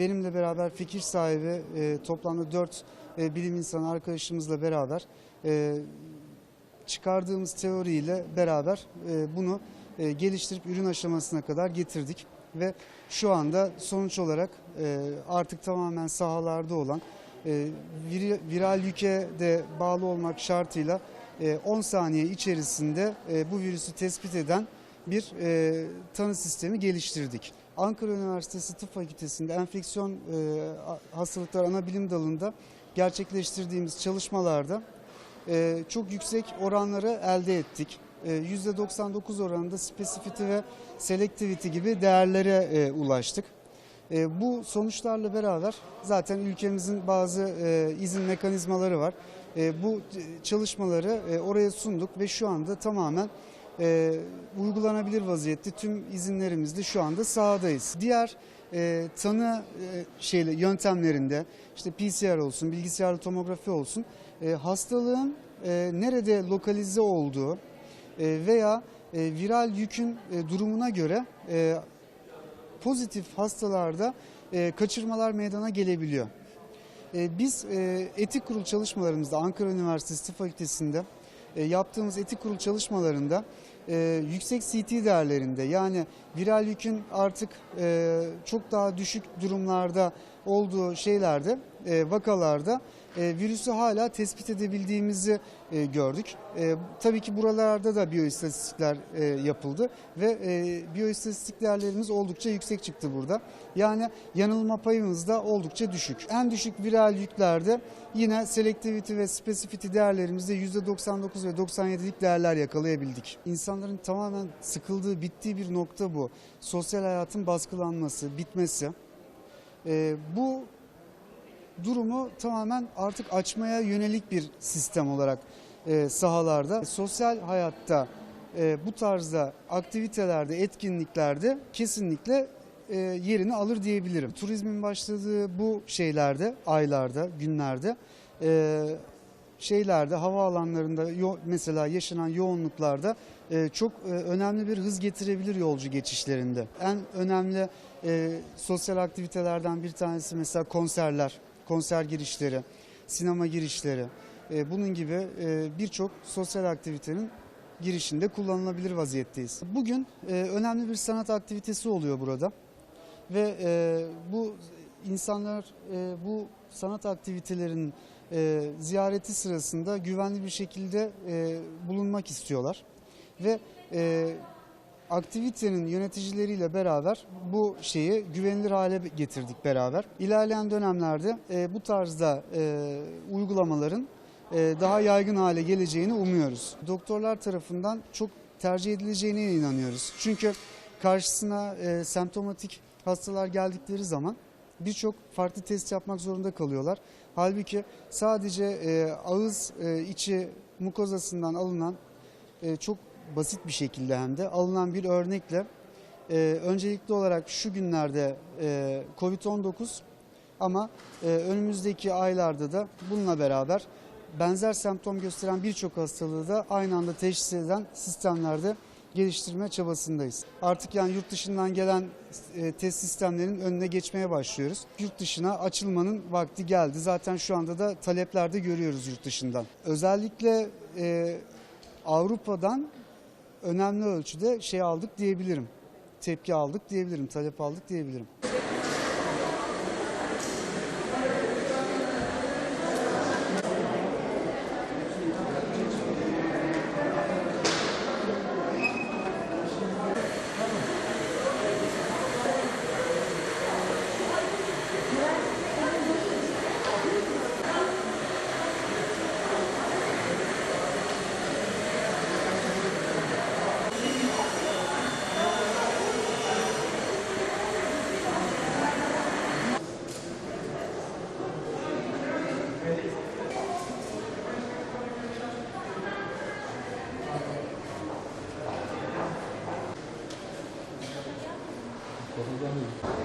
benimle beraber fikir sahibi e, toplamda 4 bilim insanı arkadaşımızla beraber e, çıkardığımız teoriyle beraber e, bunu e, geliştirip ürün aşamasına kadar getirdik. Ve şu anda sonuç olarak e, artık tamamen sahalarda olan e, viri- viral yüke de bağlı olmak şartıyla e, 10 saniye içerisinde e, bu virüsü tespit eden bir e, tanı sistemi geliştirdik. Ankara Üniversitesi Tıp Fakültesi'nde enfeksiyon e, hastalıklar ana bilim dalında gerçekleştirdiğimiz çalışmalarda e, çok yüksek oranları elde ettik. E, %99 oranında spesifiti ve selectivity gibi değerlere e, ulaştık. E, bu sonuçlarla beraber zaten ülkemizin bazı e, izin mekanizmaları var. E, bu çalışmaları e, oraya sunduk ve şu anda tamamen e, uygulanabilir vaziyette tüm izinlerimizde şu anda sahadayız. Diğer e, tanı e, şeyle yöntemlerinde işte PCR olsun, bilgisayarlı tomografi olsun e, hastalığın e, nerede lokalize olduğu e, veya e, viral yükün e, durumuna göre e, pozitif hastalarda e, kaçırmalar meydana gelebiliyor. E, biz e, etik kurul çalışmalarımızda Ankara Üniversitesi Tıp Fakültesi'nde e, yaptığımız etik kurul çalışmalarında e, yüksek CT değerlerinde yani viral yükün artık e, çok daha düşük durumlarda olduğu şeylerde e, vakalarda e, virüsü hala tespit edebildiğimizi e, gördük. E, tabii ki buralarda da biyoistatistikler e, yapıldı ve e, biyoistatistik değerlerimiz oldukça yüksek çıktı burada. Yani yanılma payımız da oldukça düşük. En düşük viral yüklerde yine selectivity ve specificity değerlerimizde %99 ve 97'lik değerler yakalayabildik. İnsanların tamamen sıkıldığı, bittiği bir nokta bu. Sosyal hayatın baskılanması, bitmesi. E, bu durumu tamamen artık açmaya yönelik bir sistem olarak e, sahalarda. Sosyal hayatta e, bu tarzda aktivitelerde, etkinliklerde kesinlikle e, yerini alır diyebilirim. Turizmin başladığı bu şeylerde, aylarda, günlerde e, şeylerde, havaalanlarında yo- mesela yaşanan yoğunluklarda e, çok e, önemli bir hız getirebilir yolcu geçişlerinde. En önemli e, sosyal aktivitelerden bir tanesi mesela konserler, konser girişleri, sinema girişleri. E, bunun gibi e, birçok sosyal aktivitenin girişinde kullanılabilir vaziyetteyiz. Bugün e, önemli bir sanat aktivitesi oluyor burada ve e, bu insanlar e, bu sanat aktivitelerinin e, ziyareti sırasında güvenli bir şekilde e, bulunmak istiyorlar ve e, aktivitenin yöneticileriyle beraber bu şeyi güvenilir hale getirdik beraber. İlerleyen dönemlerde e, bu tarzda e, uygulamaların e, daha yaygın hale geleceğini umuyoruz. Doktorlar tarafından çok tercih edileceğine inanıyoruz. Çünkü karşısına e, semptomatik hastalar geldikleri zaman birçok farklı test yapmak zorunda kalıyorlar. Halbuki sadece e, ağız e, içi mukozasından alınan e, çok basit bir şekilde hem de alınan bir örnekle e, öncelikli olarak şu günlerde e, Covid-19 ama e, önümüzdeki aylarda da bununla beraber benzer semptom gösteren birçok hastalığı da aynı anda teşhis eden sistemlerde geliştirme çabasındayız. Artık yani yurt dışından gelen e, test sistemlerinin önüne geçmeye başlıyoruz. Yurt dışına açılmanın vakti geldi. Zaten şu anda da taleplerde görüyoruz yurt dışından. Özellikle e, Avrupa'dan önemli ölçüde şey aldık diyebilirim. Tepki aldık diyebilirim, talep aldık diyebilirim. Amigos.